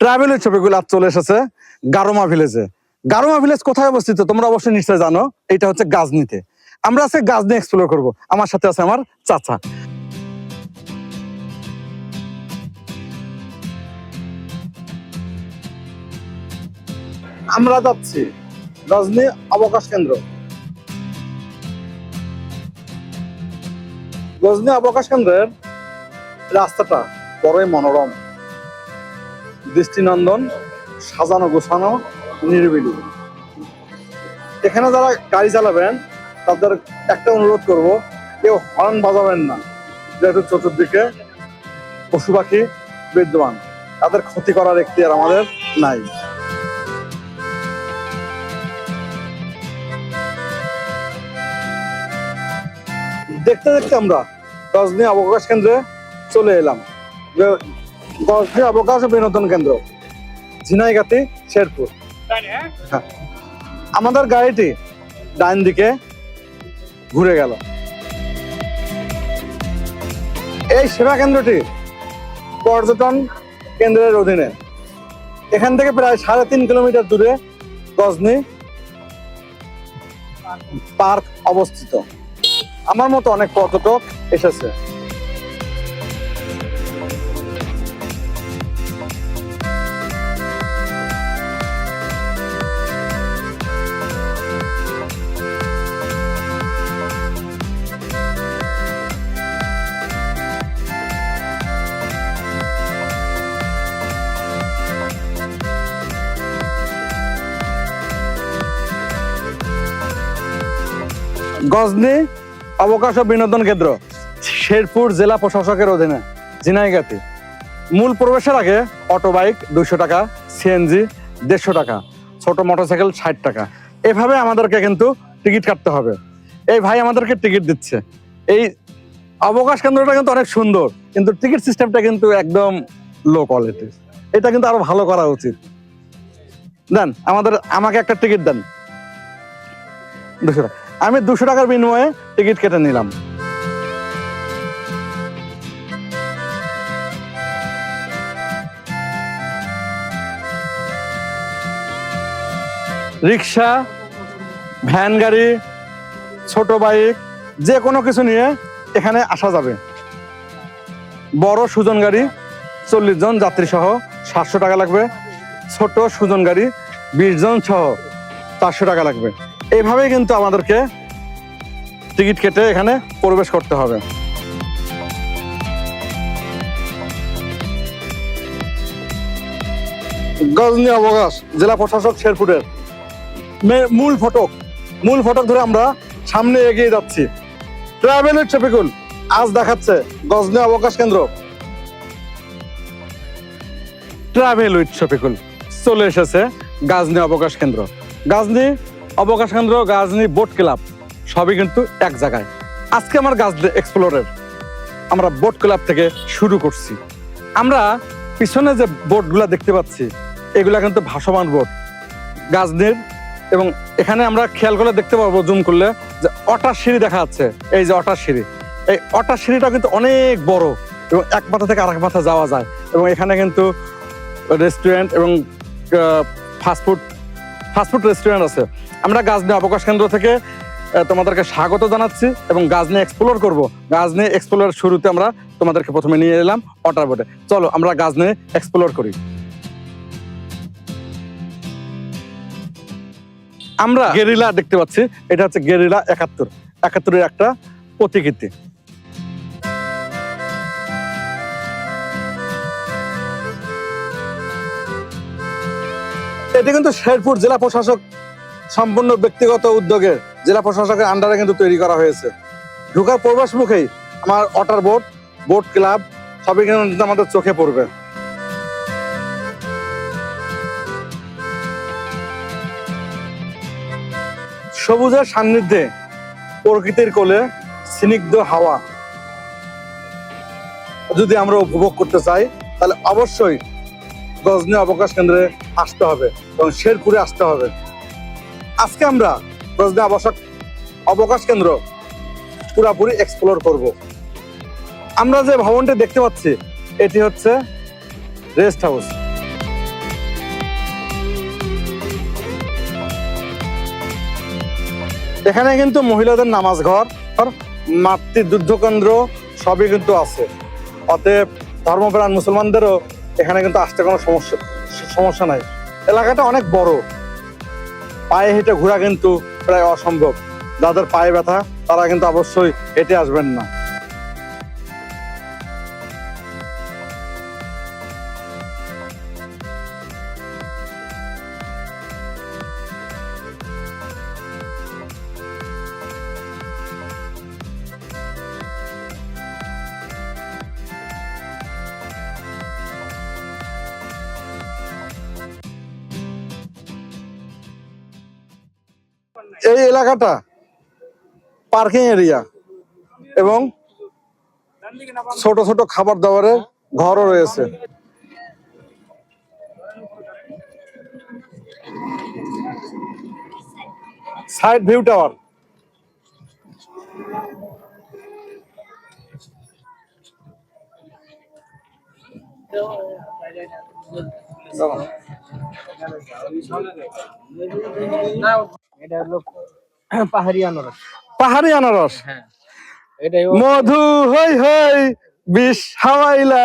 Travel ছবিগুলো আজ চলে এসেছে গারোমা ভিলেজে। গারোমা ভিলেজ কোথায় অবস্থিত তোমরা অবশ্যই নিশ্চয় জানো, এটা হচ্ছে গাজনিতে। আমরা আজকে গাজনি এক্সপ্লোর করব, আমার সাথে আছে আমার চাচা। আমরা যাচ্ছি গজনি অবকাশ কেন্দ্র। গজনি অবকাশ কেন্দ্রের রাস্তাটা বড়ই মনোরম। দৃষ্টিনন্দন, সাজানো গোছানো, নিরিবিলি। এখানে যারা গাড়ি চালাবেন, তাদের একটা অনুরোধ করব, কেউ হর্ন বাজাবেন না। যেহেতু চতুর্দিকে পশু পাখি বিদ্যমান, তাদের ক্ষতি করার একটি আর আমাদের নাই। দেখতে দেখতে আমরা রজনী অবকাশ কেন্দ্রে চলে এলাম। গজনি অবকাশ বিনোদন কেন্দ্র। ঝিনাইগাতি শেরপুর। হ্যাঁ। আমাদের গাড়িটি ডাইন দিকে ঘুরে গেল। এই সেবা কেন্দ্রটি পর্যটন কেন্দ্রের অধীনে। এখান থেকে প্রায় সাড়ে তিন কিলোমিটার দূরে গজনি পার্ক অবস্থিত। আমার মতো অনেক পর্যটক এসেছে। গজনি, অবকাশ ও বিনোদন কেন্দ্র, শেরপুর জেলা প্রশাসকের অধীনে, ঝিনাইগাতি। মূল প্রবেশের আগে অটো বাইক দুশো টাকা সিএনজি দেড়শো টাকা, ছোট মোটরসাইকেল ষাট টাকা। এভাবে আমাদেরকে কিন্তু টিকিট কাটতে হবে। এই ভাই আমাদেরকে টিকিট দিচ্ছে। এই অবকাশ কেন্দ্রটা কিন্তু অনেক সুন্দর, কিন্তু টিকিট সিস্টেমটা কিন্তু একদম লো কোয়ালিটির এটা কিন্তু আরও ভালো করা উচিত। দেন, আমাদের, আমাকে একটা টিকিট দেন। দুশো টাকা। আমি দুশো টাকার বিনিময়ে টিকিট কেটে নিলাম। রিক্সা, ভ্যান গাড়ি, ছোট বাইক, যে কোনো কিছু নিয়ে এখানে আসা যাবে। বড় সুজন গাড়ি, চল্লিশ জন যাত্রী সহ সাতশো টাকা লাগবে। ছোট সুজন গাড়ি, বিশ জন সহ চারশো টাকা লাগবে। এইভাবেই কিন্তু আমাদেরকে টিকিট কেটে এখানে প্রবেশ করতে হবে। গজনি অবকাশ, জেলা প্রশাসক শেরপুরের। মূল ফটক মূল ফটক ধরে আমরা সামনে এগিয়ে যাচ্ছি। ট্রাভেলের ট্রাফিকুল আজ দেখাচ্ছে গজনি অবকাশ কেন্দ্র। ট্রাভেল উইথ শফিকুল চলে এসেছে গাজনি অবকাশ কেন্দ্র। গাজনি অবকাশ কেন্দ্র গাজনি বোট ক্লাব, সবই কিন্তু এক জায়গায়। আজকে আমার গাজনি এক্সপ্লোরের আমরা বোট ক্লাব থেকে শুরু করছি। আমরা পিছনে যে বোটগুলা দেখতে পাচ্ছি, এগুলা কিন্তু ভাসমান বোট। গাজনির এবং এখানে আমরা খেয়াল করলে দেখতে পারব, জুম করলে, যে অটার সিঁড়ি দেখা যাচ্ছে। এই যে অটার সিঁড়ি, এই অটার সিঁড়িটা কিন্তু অনেক বড় এবং এক মাথা থেকে আরেক মাথা যাওয়া যায়। এবং এখানে কিন্তু রেস্টুরেন্ট এবং ফাস্টফুড ফাস্টফুড রেস্টুরেন্ট আছে। আমরা গাজনি অবকাশ কেন্দ্র থেকে তোমাদেরকে স্বাগত জানাচ্ছি এবং গাজনি এক্সপ্লোর করব। গাজনি এক্সপ্লোর শুরুতে আমরা তোমাদেরকে প্রথমে নিয়ে এলাম অটার বোটে চলো, আমরা গাজনি এক্সপ্লোর করি। আমরা গেরিলা দেখতে পাচ্ছি। এটা হচ্ছে গেরিলা একাত্তর। একাত্তরের একটা প্রতিকৃতি। এটা কিন্তু শেরপুর জেলা প্রশাসক সম্পূর্ণ ব্যক্তিগত উদ্যোগে জেলা প্রশাসকের আন্ডারে কিন্তু তৈরি করা হয়েছে। ঢুকার প্রবেশ মুখেই আমার অটার বোট বোট ক্লাব, সবই কিন্তু আমাদের চোখে পড়বে। সবুজের সান্নিধ্যে প্রকৃতির কোলে স্নিগ্ধ হাওয়া। যদি আমরা উপভোগ করতে চাই, তাহলে অবশ্যই গজনীয় অবকাশ কেন্দ্রে আসতে হবে এবং শেরপুরে আসতে হবে। আজকে আমরা গজনী আবাসক অবকাশ কেন্দ্র পুরাপুরি এক্সপ্লোর করব। আমরা যে ভবনটি দেখতে পাচ্ছি, এটি হচ্ছে রেস্ট হাউস এখানে কিন্তু মহিলাদের নামাজ ঘর মাতৃ দুগ্ধ কেন্দ্র সবই কিন্তু আছে। অতএব ধর্মপ্রাণ মুসলমানদেরও এখানে কিন্তু আসতে কোনো সমস্যা সমস্যা নাই। এলাকাটা অনেক বড়। পায়ে হেঁটে ঘোরা কিন্তু প্রায় অসম্ভব। যাদের পায়ে ব্যথা, তারা কিন্তু অবশ্যই হেঁটে আসবেন না। এই এলাকাটা পার্কিং এরিয়া এবং ছোট ছোট খাবার দাবারের ঘরও রয়েছে। Side view tower. এটা হলো পাহাড়ি আনারস। পাহাড়ি আনারস? হ্যাঁ। মধু হই হই বিষ হাওয়াইলা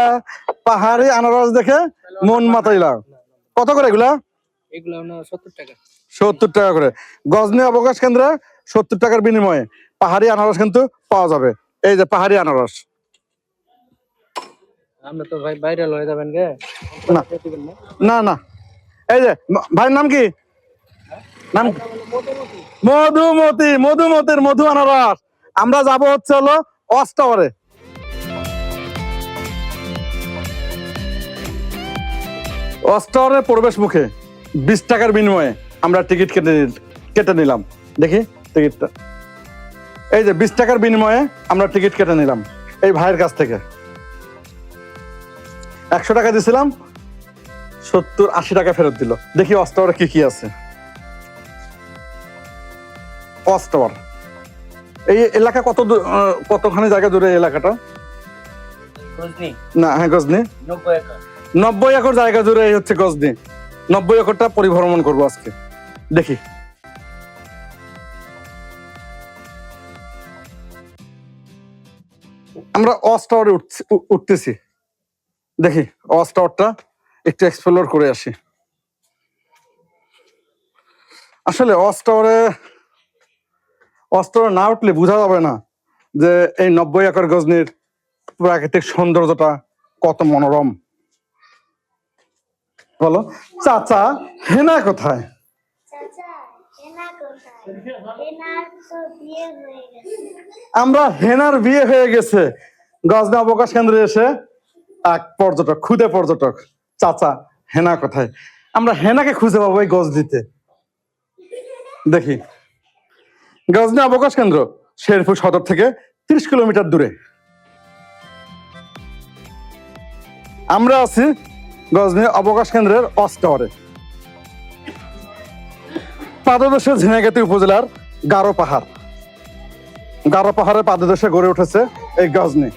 পাহাড়ি আনারস দেখে মন মাতাইলা। কত করে এগুলা? এগুলো সত্তর টাকা। সত্তর টাকা করে। গজনি অবকাশ কেন্দ্রে সত্তর টাকার বিনিময়ে পাহাড়ি আনারস কিন্তু পাওয়া যাবে। এই যে পাহাড়ি আনারস। আমরা তো ভাই বাইরে লয়ে যাবেন গে। না। না। এই যে ভাইয়ের নাম কি? মধুমতি, মধুমতির মধু আনারস। আমরা যাব হচ্ছে হলো অস্টাওয়ারে অস্টাওয়ারের প্রবেশ মুখে বিশ টাকার বিনিময়ে আমরা টিকিট কেটে কেটে নিলাম। দেখি টিকিটটা। এই যে বিশ টাকার বিনিময়ে আমরা টিকিট কেটে নিলাম এই ভাইয়ের কাছ থেকে। একশো টাকা দিয়েছিলাম সত্তর আশি টাকা ফেরত দিল। দেখি অস্টাওয়ারে কি কি আছে। অস্টাওয়ার এই এলাকা কত কতখানি জায়গা জুড়ে এলাকাটা? না হ্যাঁ গজনি। নব্বই একর। জায়গা জুড়ে এই হচ্ছে গজনি। নব্বই একরটা পরিভ্রমণ করব আজকে। দেখি। আমরা অস টাওয়ারে উঠছি- উঠতেছি। দেখি অস টাওয়ারটা একটু এক্সপ্লোর করে আসি। আসলে অস টাওয়ারে অস টাওয়ারে না উঠলে বোঝা যাবে না যে এই নব্বই একর গজনির প্রাকৃতিক সৌন্দর্যটা কত মনোরম। বলো চাচা হেনা কোথায়? আমরা হেনার বিয়ে হয়ে গেছে। গজনা অবকাশ কেন্দ্রে এসে এক পর্যটক খুদে পর্যটক চাচা হেনা কোথায়? আমরা হেনাকে খুঁজে পাবো এই গজ দিতে দেখি। গজনা অবকাশ কেন্দ্র, শেরপুর সদর থেকে তিরিশ কিলোমিটার দূরে। আমরা আছি গজনি অবকাশ কেন্দ্রের অস্টাওয়ারে পাদদেশে ঝিনাইগাতি উপজেলার গারো পাহাড়। গারো পাহাড়ের পাদদেশে গড়ে উঠেছে এই গজনি।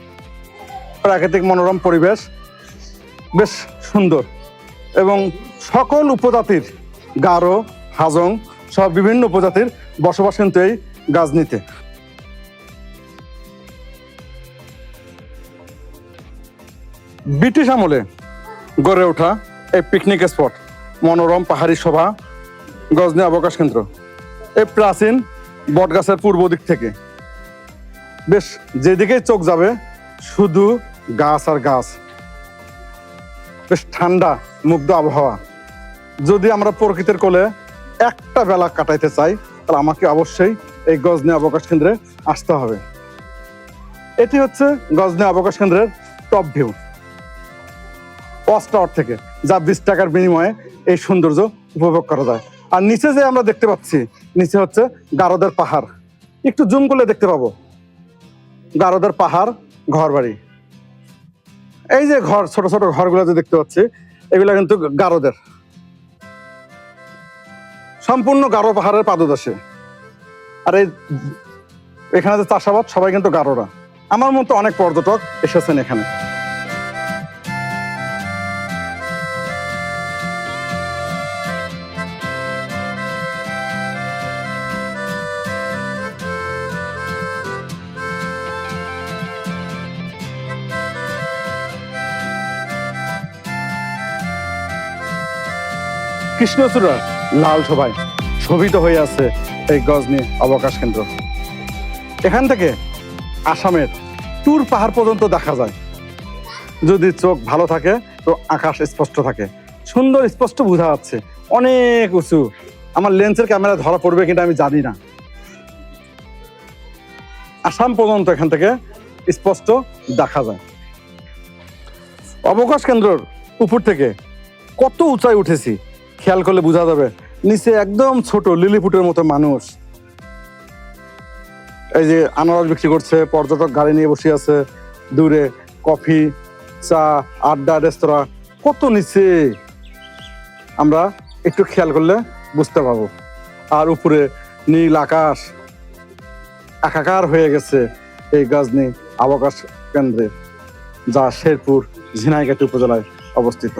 প্রাকৃতিক মনোরম পরিবেশ বেশ সুন্দর এবং সকল উপজাতির গারো, হাজং সব বিভিন্ন উপজাতির বসবাস কিন্তু এই গাজনিতে ব্রিটিশ আমলে গড়ে ওঠা এই পিকনিক স্পট মনোরম পাহাড়ি শোভা গজনি অবকাশ কেন্দ্র। এই প্রাচীন বটগাছের পূর্ব দিক থেকে। বেশ যেদিকেই চোখ যাবে, শুধু গাছ আর গাছ। বেশ ঠান্ডা, মুগ্ধ আবহাওয়া। যদি আমরা প্রকৃতির কোলে একটা বেলা কাটাইতে চাই তাহলে আমাকে অবশ্যই এই গজনি অবকাশ কেন্দ্রে আসতে হবে। এটি হচ্ছে গজনি অবকাশ কেন্দ্রের টপ ভিউ টাওয়ার থেকে, যা বিশ টাকার বিনিময়ে এই সৌন্দর্য উপভোগ করা যায়। আর নিচে যে আমরা দেখতে পাচ্ছি, নিচে হচ্ছে গারদের পাহাড়। একটু জুম করলে দেখতে পাবো। গারদের পাহাড় ঘর এই যে ঘর, ছোট ছোট ঘরগুলো যে দেখতে পাচ্ছি, এগুলো কিন্তু গারদের। সম্পূর্ণ গারো পাহাড়ের পাদদেশে। আর এই এখানে যে চাষাবাদ, সবাই কিন্তু গারোরা। আমার মতো অনেক পর্যটক এসেছেন এখানে। কৃষ্ণচূড়া লাল সবাই শোভিত হয়ে আছে এই গজনি অবকাশ কেন্দ্র। এখান থেকে আসামের টুর পাহাড় পর্যন্ত দেখা যায়। যদি চোখ ভালো থাকে, তো আকাশ স্পষ্ট থাকে। সুন্দর স্পষ্ট বোঝা যাচ্ছে। অনেক উঁচু। আমার লেন্সের ক্যামেরা ধরা পড়বে কিন্তু আমি জানি না। আসাম পর্যন্ত এখান থেকে স্পষ্ট দেখা যায়। অবকাশ কেন্দ্রর উপর থেকে কত উঁচায় উঠেছি? খেয়াল করলে বোঝা যাবে। নিচে একদম ছোট লিলিপুটের মতো মানুষ। এই যে আনারস বিক্রি করছে, পর্যটক গাড়ি নিয়ে বসে আছে, দূরে কফি, চা, আড্ডা, রেস্তোরাঁ, কত নিচে? আমরা একটু খেয়াল করলে বুঝতে পারব। আর উপরে নীল আকাশ, একাকার হয়ে গেছে এই গাজনি অবকাশ কেন্দ্রে, যা শেরপুর ঝিনাইগাটি উপজেলায় অবস্থিত।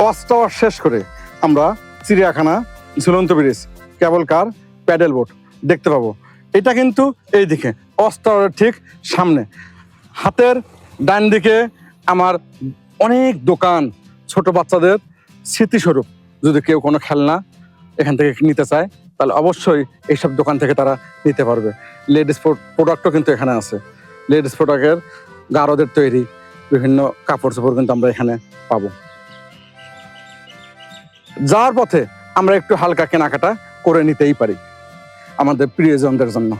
টাওয়ার শেষ করে আমরা চিড়িয়াখানা, ঝুলন্ত bridge, cable car, paddle boat দেখতে পাবো। এটা কিন্তু এই দিকে টাওয়ারের ঠিক সামনে। হাতের ডান দিকে আমার অনেক দোকান, ছোট বাচ্চাদের স্মৃতিস্বরূপ। যদি কেউ কোনো খেলনা এখান থেকে নিতে চায়, তাহলে অবশ্যই এইসব দোকান থেকে তারা নিতে পারবে। লেডিস প্রোডাক্টও কিন্তু এখানে আছে। লেডিস প্রোডাক্টের গারদের তৈরি বিভিন্ন কাপড় চোপড় কিন্তু আমরা এখানে পাবো। যাওয়ার পথে আমরা একটু হালকা কেনাকাটা করে নিতেই পারি আমাদের প্রিয়জনদের জন্য।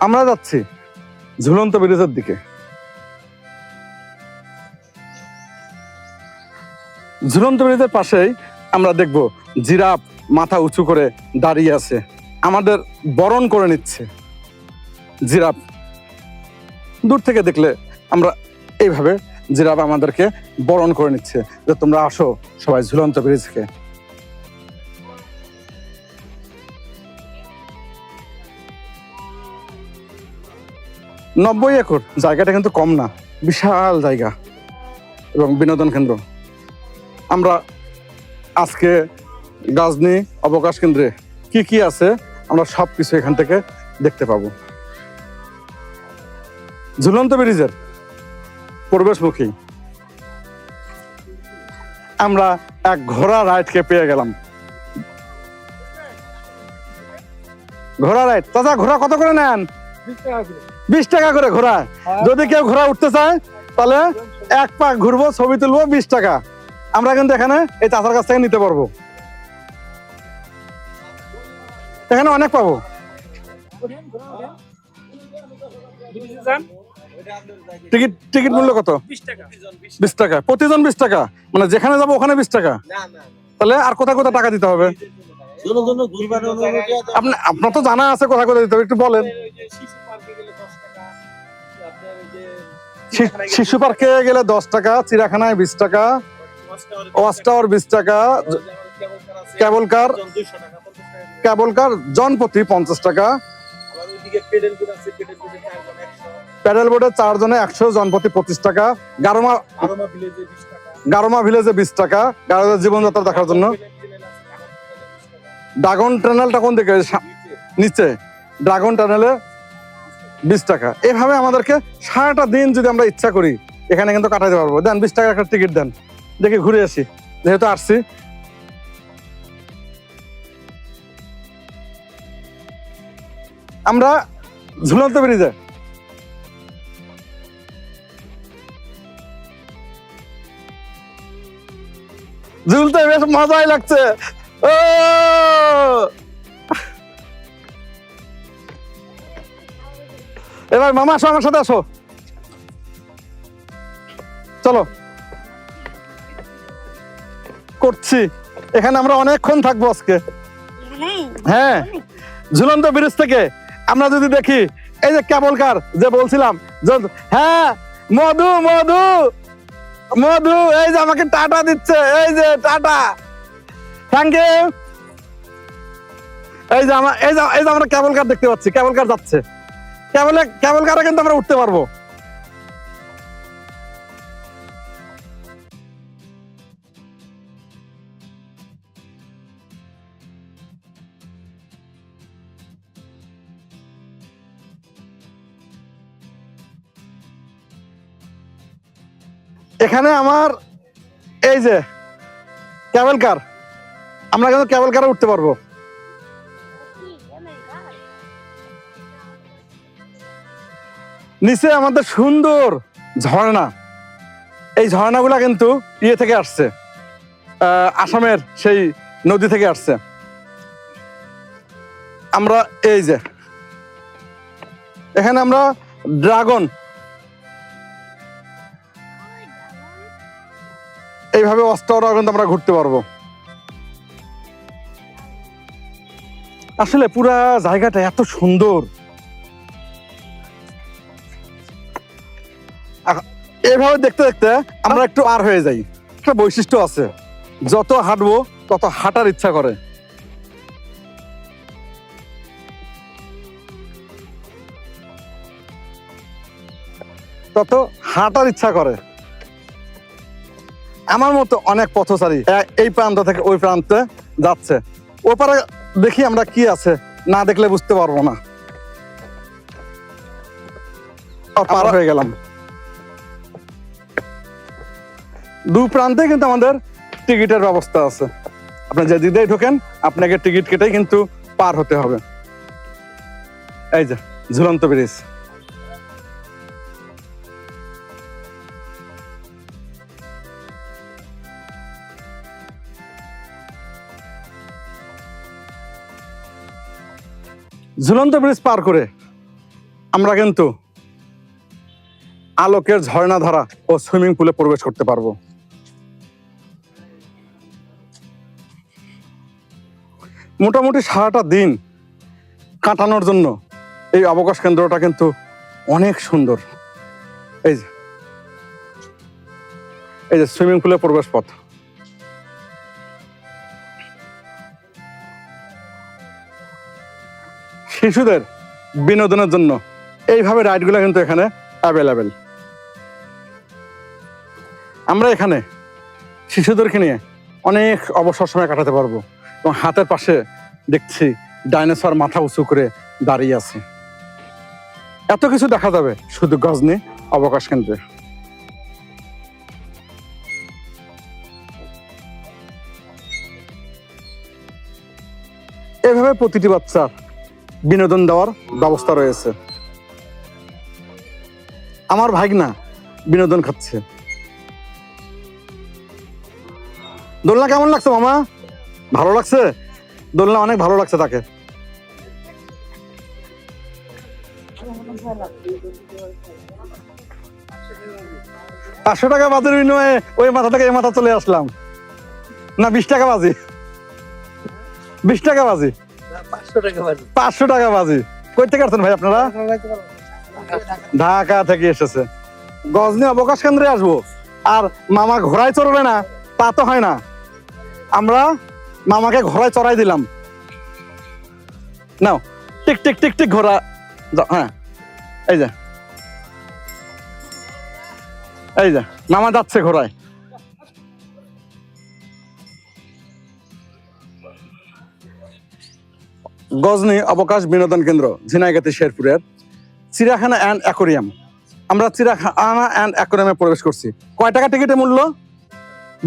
আমরা যাচ্ছি ঝুলন্ত ব্রিজের দিকে। ঝুলন্ত ব্রিজের পাশেই আমরা দেখব জিরাফ মাথা উঁচু করে দাঁড়িয়ে আছে। আমাদের বরণ করে নিচ্ছে জিরাফ। দূর থেকে দেখলে আমরা এইভাবে জিরাফ আমাদেরকে বরণ করে নিচ্ছে। যে তোমরা আসো, সবাই ঝুলন্ত ব্রিজকে। নব্বই একর, জায়গাটা কিন্তু কম না, বিশাল জায়গা এবং বিনোদন কেন্দ্র। আমরা আজকে গাজনি অবকাশ কেন্দ্রে কি কি আছে, আমরা সব কিছু এখান থেকে দেখতে পাবো। ঝুলন্ত ব্রিজের প্রবেশমুখী। আমরা এক ঘোড়া রাইডকে পেয়ে গেলাম। ঘোড়া রাইড। চাচা, ঘোড়া কত করে নেন? বিশ টাকা করে ঘোড়া। যদি কেউ ঘোড়া উঠতে চায়, তাহলে এক পাক ঘুরবো, ছবি তুলবো, বিশ টাকা। আমরা কিন্তু এখানে এই চাচার কাছ থেকে নিতে পারব। এখানে অনেক পাবো। টিকিট টিকিট মূল্য কত? বিশ টাকা। প্রতিজন বিশ টাকা? মানে যেখানে যাব ওখানে বিশ টাকা? তাহলে আর কোথায় কোথায় টাকা দিতে হবে? আপনি আপনার তো জানা আছে কোথায় কোথায় দিতে হবে একটু বলেন। শি- শিশু পার্কে গেলে দশ টাকা চিড়াখানায় বিশ টাকা ওয়াচ টাওয়ার বিশ টাকা কেবল কার কেবল কার? জনপ্রতি পঞ্চাশ টাকা। প্যাডেল বোর্ডে চারজনে একশো জনপ্রতি পঁচিশ টাকা গারোমা গারোমা ভিলেজে বিশ টাকা। গারোদের জীবনযাত্রা দেখার জন্য। ড্রাগন টানেলটা কোন দিকে? নিচে। ড্রাগন টানেলে বিশ টাকা। এভাবে আমাদেরকে সারাটা দিন যদি আমরা ইচ্ছা করি এখানে কিন্তু কাটাতে পারব। দেন বিশ টাকা একটা টিকিট দেন। দেখি ঘুরে আসি। যেহেতু আসছি। আমরা ঝুলন্ত ব্রিজে ঝুলতে বেশ মজাই লাগছে। ও! এবার মামা আসো আমার সাথে আসো। চলো। করছি। এখানে আমরা অনেকক্ষণ থাকব আজকে। হ্যাঁ। ঝুলন্ত ব্রিজ থেকে। আমরা যদি দেখি এই যে কেবল কার যে বলছিলাম হ্যাঁ মধু মধু! মধু, এই যে আমাকে টাটা দিচ্ছে, এই যে টাটা। থ্যাংক ইউ এই যে আমার এই যে আমরা কেবল কার দেখতে পাচ্ছি কেবল কার যাচ্ছে। কেবল কেবল কারে কিন্তু আমরা উঠতে পারব। এখানে আমার এই যে ক্যাবেল কার, আমরা কিন্তু ক্যাবেল কারে উঠতে পারব। নিচে আমাদের সুন্দর ঝর্ণা। এই ঝর্ণাগুলা কিন্তু ইয়ে থেকে আসছে আসামের সেই নদী থেকে আসছে। আমরা এই যে, এখানে আমরা ড্রাগন এইভাবে অস্ত্রটা কিন্তু আমরা ঘুরতে পারব। আসলে পুরা জায়গাটা এত সুন্দর। এইভাবে দেখতে দেখতে আমরা একটু আর হয়ে যাই। একটা বৈশিষ্ট্য আছে, যত হাঁটবো তত হাঁটার ইচ্ছা করে। তত হাঁটার ইচ্ছা করে। আমার মতো অনেক পথচারী এই প্রান্ত থেকে ওই প্রান্তে যাচ্ছে। ওপারে দেখি আমরা কি আছে না দেখলে বুঝতে পারব না। পার হয়ে গেলাম। দু প্রান্তে কিন্তু আমাদের টিকিটের ব্যবস্থা আছে। আপনি যে দিদেই ঢোকেন আপনাকে টিকিট কেটেই কিন্তু পার হতে হবে। এই যে ঝুলন্ত ব্রিজ। ঝুলন্ত ব্রিজ পার করে আমরা কিন্তু আলোকের ঝর্ণা ঝর্ণাধারা ও সুইমিং পুলে প্রবেশ করতে পারব। মোটামুটি সারাটা দিন কাটানোর জন্য এই অবকাশ কেন্দ্রটা কিন্তু অনেক সুন্দর। এই যে এই যে সুইমিং পুলের প্রবেশ পথ। শিশুদের বিনোদনের জন্য এইভাবে রাইডগুলো কিন্তু এখানে অ্যাভেলেবেল আমরা এখানে শিশুদেরকে নিয়ে অনেক অবসর সময় কাটাতে পারব এবং হাতের পাশে দেখছি ডাইনোসর মাথা উঁচু করে দাঁড়িয়ে আছে। এত কিছু দেখা যাবে শুধু গজনি অবকাশ কেন্দ্রে। এভাবে প্রতিটি বাচ্চার বিনোদন দেওয়ার ব্যবস্থা রয়েছে। আমার ভাগনা বিনোদন খাচ্ছে। দোলনা কেমন লাগছে মামা? ভালো লাগছে? দোলনা অনেক ভালো লাগছে তাকে। পাঁচশো টাকা বাজের বিনিময়ে ওই মাথা থেকে এই মাথা চলে আসলাম। না, বিশ টাকা বাজি। বিশ টাকা বাজি। পাঁচশো টাকা বাজি। কই থেকে আসছেন ভাই আপনারা? ঢাকা থেকে এসেছে। গজনি অবকাশ কেন্দ্রে আসব। আর মামা ঘোড়ায় চড়বে না, তা তো হয় না। আমরা মামাকে ঘোড়ায় চড়াই দিলাম। নাও, টিক টিক টিক টিক ঘোড়া। হ্যাঁ। এই যে। এই যে, মামা যাচ্ছে ঘোড়ায়। গজনি অবকাশ বিনোদন কেন্দ্র, ঝিনাইগাতি শেরপুরের চিড়িয়াখানা অ্যান্ড অ্যাকোরিয়াম আমরা চিড়িয়াখানা অ্যান্ড অ্যাকোরিয়ামে প্রবেশ করছি। কয় টাকা টিকিটের মূল্য?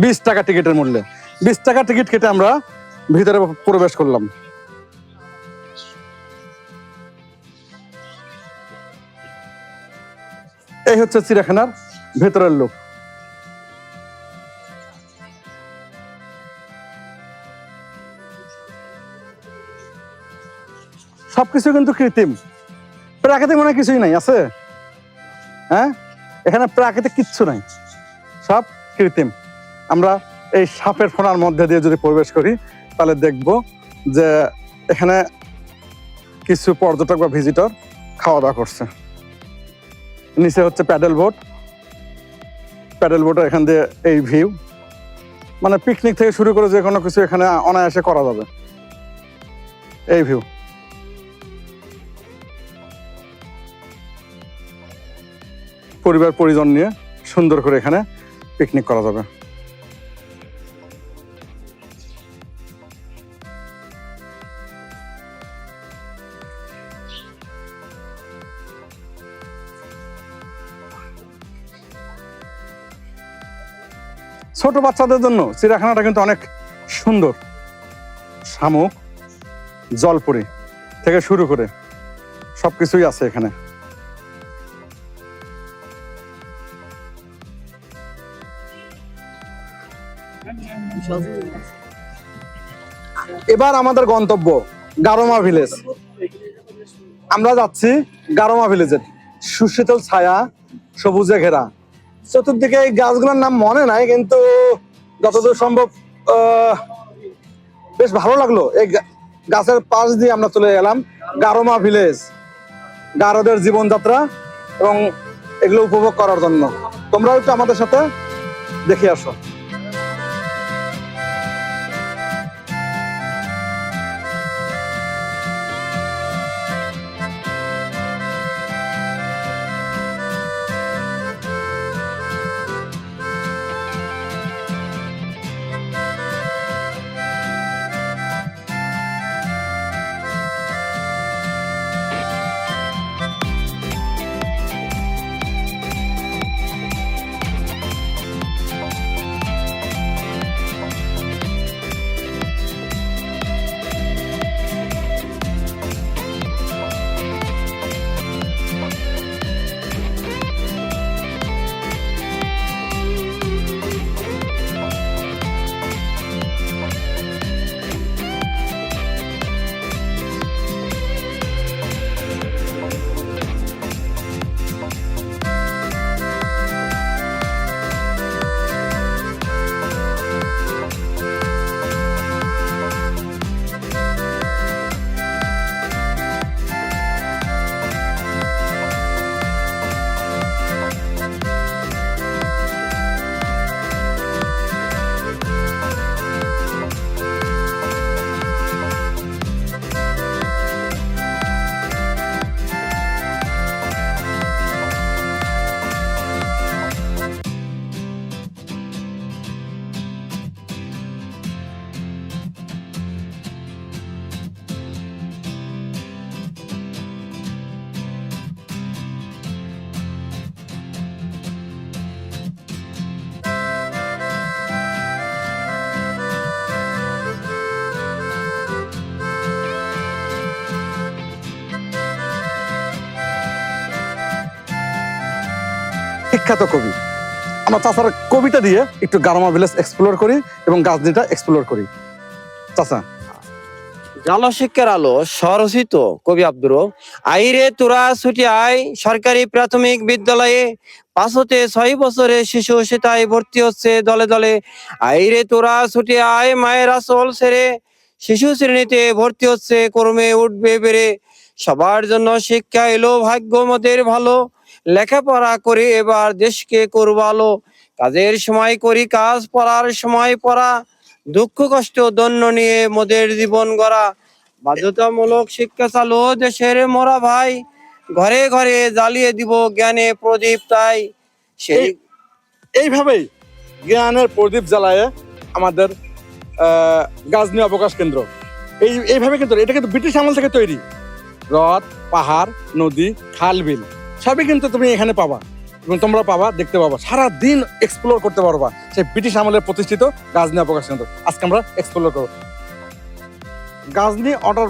বিশ টাকা টিকিটের মূল্যে। বিশ টাকা টিকিট কেটে আমরা ভিতরে প্রবেশ করলাম। এই হচ্ছে চিড়িয়াখানার ভেতরের লোক সবকিছু কিন্তু কৃত্রিম। প্রাকৃতিক মনে কিছুই নাই, আছে? হ্যাঁ? এখানে প্রাকৃতিক কিচ্ছু নাই। সব কৃত্রিম। আমরা এই সাপের ফোনার মধ্যে দিয়ে যদি প্রবেশ করি, তাহলে দেখব যে এখানে কিছু পর্যটক বা ভিজিটর খাওয়া দাওয়া করছে। নিচে হচ্ছে প্যাডেল বোট প্যাডেল বোটের এখান দিয়ে এই ভিউ মানে পিকনিক থেকে শুরু করে যে কোনো কিছু এখানে অনায়াসে করা যাবে। এই ভিউ পরিবার পরিজন নিয়ে সুন্দর করে এখানে পিকনিক করা যাবে। ছোট বাচ্চাদের জন্য চিড়িয়াখানাটা কিন্তু অনেক সুন্দর, শামুক, জলপুরি থেকে শুরু করে সব কিছুই আছে এখানে। এবার আমাদের গন্তব্য গারোমা ভিলেজ। আমরা যাচ্ছি গারোমা ভিলেজের সুশীতল ছায়া, সবুজে ঘেরা। চতুর্দিকে এই গাছগুলোর নাম মনে নাই, কিন্তু যতদূর সম্ভব বেশ ভালো লাগল। এই গাছের পাশ দিয়ে আমরা চলে গেলাম গারোমা ভিলেজ, গারোদের জীবনযাত্রা এবং এগুলো উপভোগ করার জন্য। তোমরাও একটু আমাদের সাথে দেখে আসো। বিখ্যাত কবি। আমরা চাচার কবিতা দিয়ে একটু গারমা ভিলেজ এক্সপ্লোর করি এবং গাছদিটা এক্সপ্লোর করি। চাচা। জলশিক্ষার আলো, স্বরচিত কবি আব্দুর। আইরে তোরা ছুটি আয়, সরকারি প্রাথমিক বিদ্যালয়ে পাঁচতে ছয় বছরে শিশু সেটাই ভর্তি হচ্ছে দলে দলে। আইরে তোরা ছুটি আয়, মায়ের আসল ছেড়ে শিশু শ্রেণীতে ভর্তি হচ্ছে, কর্মে উঠবে বেড়ে। সবার জন্য শিক্ষা এলো, ভাগ্য মতের ভালো। লেখাপড়া করে, এবার দেশকে করবালো। কাজের সময় করি, কাজ পড়ার সময় পড়া। দুঃখ, কষ্ট দন্য নিয়ে মোদের জীবন গড়া। বাধ্যতামূলক শিক্ষা চালু দেশের মোরা ভাই। ঘরে ঘরে জ্বালিয়ে দিব জ্ঞানে প্রদীপ তাই। সেই এই- এইভাবেই জ্ঞানের প্রদীপ জ্বালায় আমাদের গাজনি অবকাশ কেন্দ্র। এই এইভাবে কিন্তু, এটা কিন্তু ব্রিটিশ আমল থেকে তৈরি। হ্রদ, পাহাড়, নদী, খাল, বিল। সবই কিন্তু তুমি এখানে পাবা এবং তোমরা পাবা, দেখতে পাবা। সারা দিন এক্সপ্লোর করতে পারবা সেই ব্রিটিশ আমলের প্রতিষ্ঠিত গাজনি অবকাশ কেন্দ্র। আজকে আমরা এক্সপ্লোর করব। Gajni otter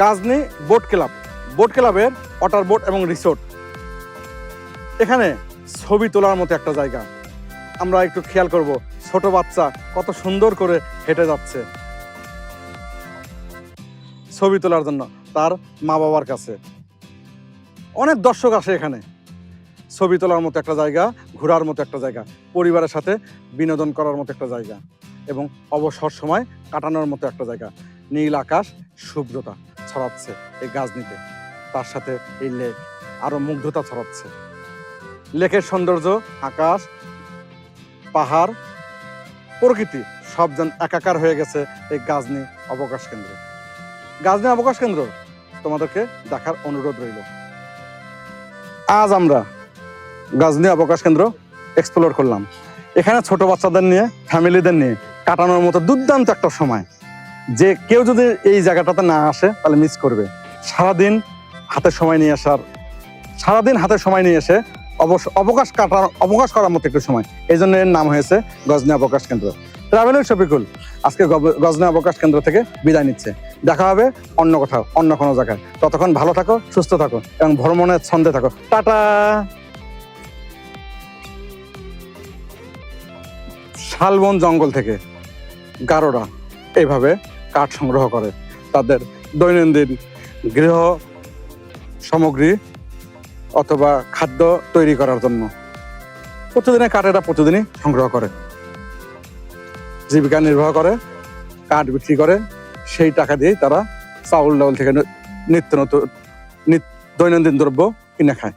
Gajni boat club boat ক্লাবের অটার বোট এবং রিসোর্ট এখানে ছবি তোলার মতো একটা জায়গা। আমরা একটু খেয়াল করব, ছোট বাচ্চা কত সুন্দর করে হেঁটে যাচ্ছে। ছবি তোলার জন্য তার মা বাবার কাছে। অনেক দর্শক আসে এখানে। ছবি তোলার মতো একটা জায়গা, ঘোরার মতো একটা জায়গা, পরিবারের সাথে বিনোদন করার মতো একটা জায়গা এবং অবসর সময় কাটানোর মতো একটা জায়গা। নীল আকাশ, শুভ্রতা ছড়াচ্ছে এই গাছনিতে তার সাথে এই লেক আরও মুগ্ধতা ছড়াচ্ছে। লেকের সৌন্দর্য, আকাশ, পাহাড়, প্রকৃতি সব যেন একাকার হয়ে গেছে এই গাজনি অবকাশ কেন্দ্রে। গাজনি অবকাশ কেন্দ্র তোমাদেরকে দেখার অনুরোধ রইল। আজ আমরা গাজনি অবকাশ কেন্দ্র এক্সপ্লোর করলাম। এখানে ছোট বাচ্চাদের নিয়ে, ফ্যামিলিদের নিয়ে কাটানোর মতো দুর্দান্ত একটা সময়। যে কেউ যদি এই জায়গাটাতে না আসে, তাহলে মিস করবে। সারাদিন হাতে সময় নিয়ে আসার, সারাদিন হাতে সময় নিয়ে এসে অবশ্য অবকাশ কাটার, অবকাশ করার মতো একটু সময়। এই জন্য এর নাম হয়েছে গজনি অবকাশ কেন্দ্র। ট্রাভেল উইথ শফিকুল আজকে গজনি অবকাশ কেন্দ্র থেকে বিদায় নিচ্ছে। দেখা হবে অন্য কোথাও, অন্য কোনো জায়গায়। ততক্ষণ ভালো থাকো, সুস্থ থাকো এবং ভ্রমণের ছন্দে থাকো। টাটা! শালবন জঙ্গল থেকে গারোরা এইভাবে কাঠ সংগ্রহ করে। তাদের দৈনন্দিন গৃহ সামগ্রী অথবা খাদ্য তৈরি করার জন্য প্রতিদিনে কাঠেরা প্রতিদিনই সংগ্রহ করে। জীবিকা নির্বাহ করে, কাঠ বিক্রি করে সেই টাকা দিয়ে তারা চাউল ডাউল থেকে নিত্য নতুন নিত- দৈনন্দিন দ্রব্য কিনে খায়।